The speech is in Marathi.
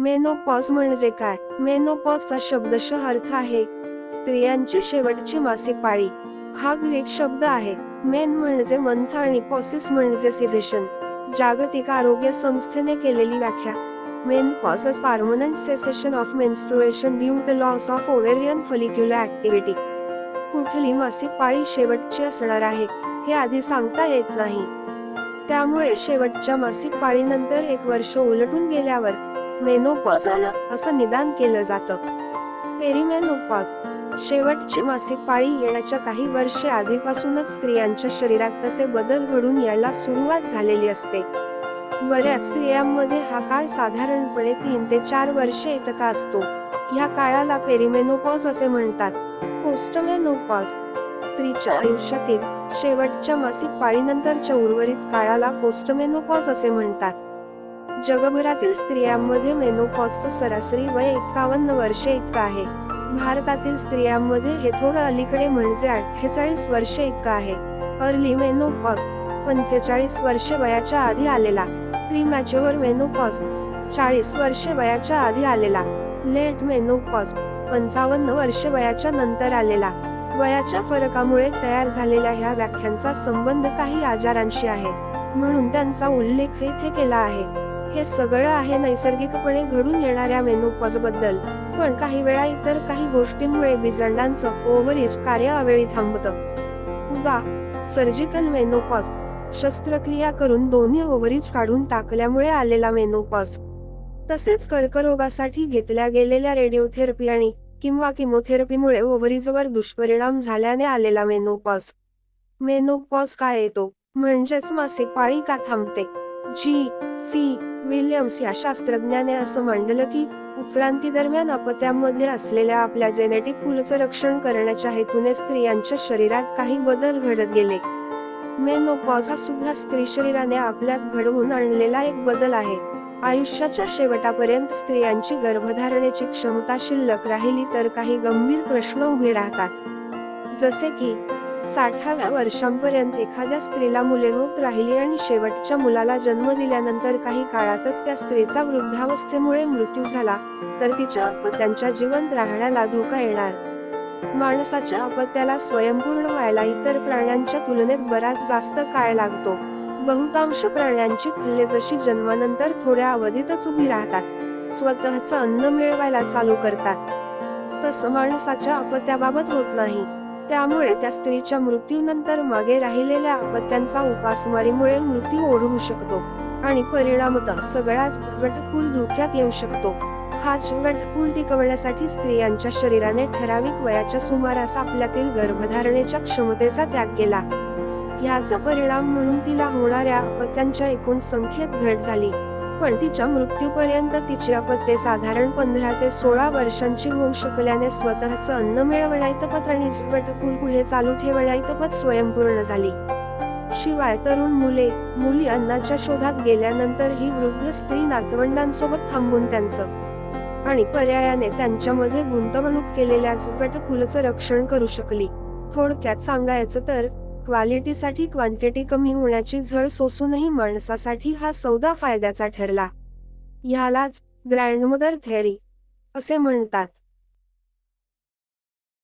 मेनोपॉज म्हणजे काय? मेनोपॉजचा शब्दशः अर्थ आहे. स्त्रियांची शेवटची मासिक पाळी. हा ग्रीक शब्द आहे. मेन म्हणजे मंथ आणि पॉसिस म्हणजे सिझेशन. जागतिक आरोग्य संस्थेने केलेली व्याख्या. Men pauses permanent cessation of menstruation due to loss of ovarian follicular activity. कुठली मासिक पाळी शेवटची असणार आहे हे आधी सांगता येत नाही. त्यामुळे शेवटच्या मासिक पाळीनंतर एक वर्ष उलटून गेल्यावर मेनोपॉज असं निदान केलं जातं. पेरिमेनोपॉज शेवटची मासिक पाळी येण्याच्या काही वर्षे आधीपासूनच स्त्रियांच्या शरीरात तसे बदल घडून यायला सुरुवात झालेली असते. बऱ्याच स्त्रियांमध्ये हा काळ साधारणपणे तीन ते चार वर्षे इतका असतो. या काळाला पेरिमेनोपॉज असे म्हणतात. पोस्टमेनोपॉज स्त्रीच्या आयुष्यातील शेवटच्या मासिक पाळीनंतरच्या उर्वरित काळाला पोस्टमेनोपॉज असे म्हणतात. जगभरातील स्त्रियांमध्ये मेनोपॉजचं सरासरी वय एकावन्न वर्षे इतकं आहे. भारतातील स्त्रियांमध्ये हे थोडं अलीकडे म्हणजे अठ्ठेचाळीस वर्षे इतकं आहे. अर्ली मेनोपॉज पंचेचाळीस वर्षे वयाच्या आधी आलेला. प्रीमॅच्युअर मेनोपॉज चाळीस वर्षे वयाच्या आधी आलेला. लेट मेनोपॉज पंचावन्न वर्षे वयाच्या नंतर आलेला. वयाच्या फरकामुळे तयार झालेल्या ह्या व्याख्यांचा संबंध काही आजारांशी आहे. म्हणून त्यांचा उल्लेख इथे केला आहे. हे सगळं आहे नैसर्गिकपणे घडून येणाऱ्या मेनोपॉजबद्दल पण काही वेळा इतर काही गोष्टींमुळे बिजंडांचं ओव्हरीज कार्य अवेळी थांबतं. उदा सर्जिकल मेनोपॉज शस्त्रक्रिया करून दोन्ही ओव्हरीज काढून टाकल्यामुळे आलेला मेनोपॉज तसेच कर्करोगासाठी घेतल्या गेलेल्या रेडिओथेरपी आणि किंवा किमोथेरपीमुळे ओव्हरीजवर दुष्परिणाम झाल्याने आलेला मेनोपॉज मेनोपॉज काय येतो म्हणजेच मासिक पाळी का थांबते? जी सी विल्यम्स या शास्त्रज्ञाने असं मांडलं की उत्क्रांती दरम्यान अपत्यामध्ये असलेल्या आपल्या जेनेटिक पूलचं रक्षण करण्याच्या हेतूने स्त्रियांच्या शरीरात काही बदल घडत गेले. मेनोपॉज हा सुद्धा स्त्री शरीराने आपल्यात घडवून आणलेला एक बदल आहे. आयुष्याच्या शेवटापर्यंत स्त्रियांची गर्भधारणेची क्षमता शिल्लक राहिली तर काही गंभीर प्रश्न उभे राहतात. जसे की साठाव्या वर्षांपर्यंत एखाद्या स्त्रीला मुले होत राहिली आणि शेवटच्या मुलाला जन्म दिल्यानंतर काही काळातच त्या स्त्रीचा वृद्धावस्थेमुळे मृत्यू झाला तर तिच्या अपत्यांच्या जिवंत राहण्याला धोका येणार. माणसाच्या अपत्याला स्वयंपूर्ण व्हायला इतर प्राण्यांच्या तुलनेत बराच जास्त काळ लागतो. बहुतांश प्राण्यांची पिल्ले जशी जन्मानंतर थोड्या अवधीतच उभी राहतात स्वतःच अन्न मिळवायला चालू करतात. तसं माणसाच्या अपत्याबाबत होत नाही. त्यामुळे त्या स्त्रीच्या मृत्यूनंतर मागे राहिलेल्या अपत्यांचा उपासमारीमुळे मृत्यू ओढवू शकतो आणि परिणामतः सगळ्याच झटकूल धोक्यात येऊ शकतो. हा झटकूल टिकवण्यासाठी स्त्रियांच्या शरीराने ठराविक वयाच्या सुमारास आपल्यातील गर्भधारणेच्या क्षमतेचा त्याग केला. याचा परिणाम म्हणून तिला होणाऱ्या अपत्यांच्या एकूण संख्येत घट झाली. पण तिच्या मृत्यूपर्यंत तिची अपत्ये साधारण पंधरा ते सोळा वर्षांची होऊ शकल्याने स्वतःच अन्न मिळवण्याइतपत आणि झपटकून पुढे चालू ठेवण्याइतपत स्वयंपूर्ण झाली. शिवाय तरुण मुले मुली अन्नाच्या शोधात गेल्यानंतर ही वृद्ध स्त्री नातवंडांसोबत थांबून त्यांचं आणि पर्यायाने त्यांच्यामध्ये गुंतवणूक केलेल्या झपटकुलचं रक्षण करू शकली. थोडक्यात सांगायचं तर क्वालिटीसाठी क्वांटिटी कमी होण्याची झळ सोसूनही माणसासाठी हा सौदा फायद्याचा ठरला. ह्यालाच ग्रँडमदर थेअरी असे म्हणतात.